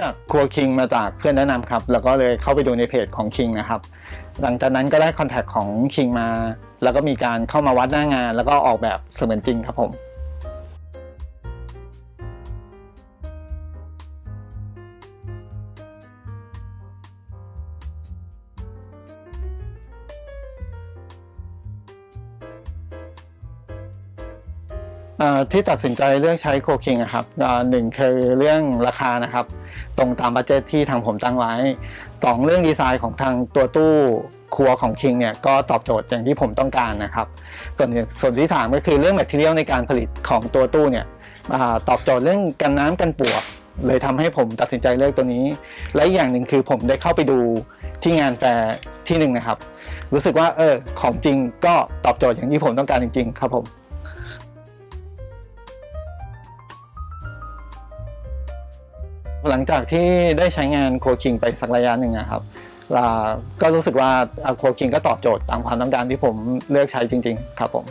จักครัวคิงมาจากเพื่อนแนะนำครับ แล้วก็เลยเข้าไปดูในเพจของคิงนะครับ หลังจากนั้นก็ได้คอนแทคของคิงมา แล้วก็มีการเข้ามาวัดหน้างาน แล้วก็ออกแบบเสมือนจริงครับผม อ่อที่ตัดสินใจเลือกใช้โคคิงครับอ่าหนึ่งคือเรื่องราคานะครับ ตรงตามบัจเจตที่ทางผมตั้งไว้สองเรื่องดีไซน์ของทางตัวตู้ครัวของคิงเนี่ยก็ตอบโจทย์อย่างที่ผมต้องการนะครับ ส่วนส่วนที่สามก็คือเรื่องแมทเทียลในการผลิตของตัวตู้เนี่ยอาตอบโจทย์เรื่องกันน้ำกันปลวก เลยทำให้ผมตัดสินใจเลือกตัวนี้ และอีกอย่างหนึ่งคือผมได้เข้าไปดูที่งานแฟร์ที่หนึ่งนะครับ รู้สึกว่าเออของจริงก็ตอบโจทย์อย่างที่ผมต้องการจริง ๆ ครับผม หลังจากที่ได้ใช้งานโคคิงไปสักระยะหนึ่งนะครับก็รู้สึกว่าโคคิงก็ตอบโจทย์ตามความต้องการที่ผมเลือกใช้จริง ๆ ครับผม